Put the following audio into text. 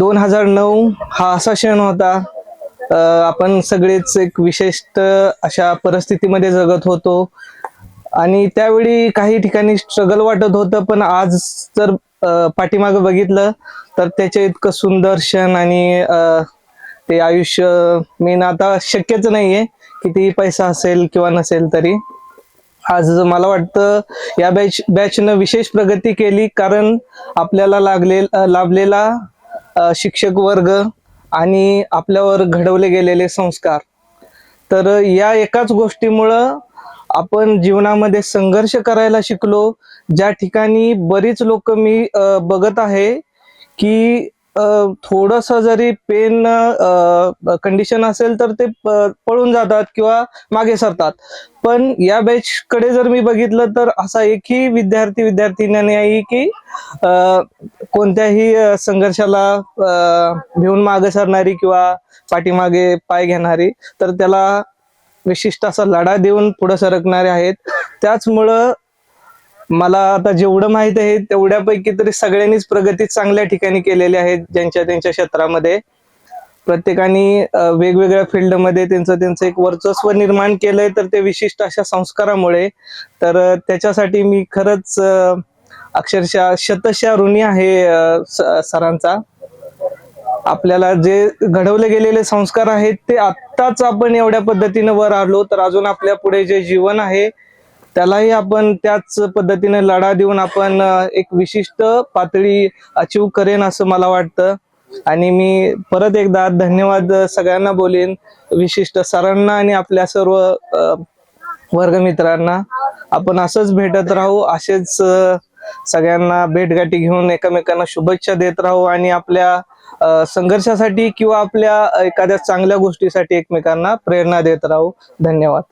दोन हजार नऊ हा असा क्षण होता. आपण सगळेच एक विशिष्ट अशा परिस्थितीमध्ये जगत होतो. आणि त्यावेळी काही ठिकाणी स्ट्रगल वाटत होतं पण आज जर पाठीमाग बघितलं तर त्याचे इतकं सुंदर क्षण आणि ते आयुष्य मेन आता शक्यच नाहीये किती पैसा असेल किंवा नसेल तरी. आज मला वाटतं या बॅच बॅचनं विशेष प्रगती केली कारण आपल्याला लागले लाभलेला शिक्षक वर्ग आणि आपल्यावर घडवले गेलेले संस्कार. तर या एकाच गोष्टीमुळं आपण जीवनामध्ये संघर्ष करायला शिकलो. ज्या ठिकाणी बरीच लोक मी बघत आहे की थोडस जरी पेन कंडिशन असेल तर ते पळून जातात किंवा मागे सरतात. पण या बॅच कडे जर मी बघितलं तर असा एकही विद्यार्थी विद्यार्थिनी नाही की कोणत्याही संघर्षाला भिवून मागे सरणारी किंवा पाठीमागे पाय घेणारी तर त्याला विशिष्ट असा लढा देऊन पुढे सरकणारे आहेत. त्याचमुळं मला आता जेवढं माहीत आहे तेवढ्यापैकी तरी सगळ्यांनीच प्रगती चांगल्या ठिकाणी केलेली आहे ज्यांच्या त्यांच्या क्षेत्रामध्ये. प्रत्येकाने वेगवेगळ्या फील्डमध्ये त्यांचं त्यांचं एक वर्चस्व निर्माण केलंय तर ते विशिष्ट अशा संस्कारामुळे. तर त्याच्यासाठी मी खरंच अक्षरशः शतशा ऋणी आहे स- सरांचा. आपल्याला जे घडवले गेलेले संस्कार आहेत ते आत्ताच आपण एवढ्या पद्धतीने वर आलो तर अजून आपल्या पुढे जे जीवन आहे त्यालाही आपण त्याच पद्धतीने लढा देऊन आपण एक विशिष्ट पातळी अचीव करेन असं मला वाटतं. आणि मी परत एकदा धन्यवाद सगळ्यांना बोलेन विशिष्ट सरांना आणि आपल्या सर्व वर्गमित्रांना. आपण असंच भेटत राहू असेच सगळ्यांना भेटगाठी घेऊन एकमेकांना शुभेच्छा देत राहू आणि आपल्या संघर्षासाठी किंवा आपल्या एखाद्या चांगल्या गोष्टीसाठी एकमेकांना प्रेरणा देत राहू. धन्यवाद.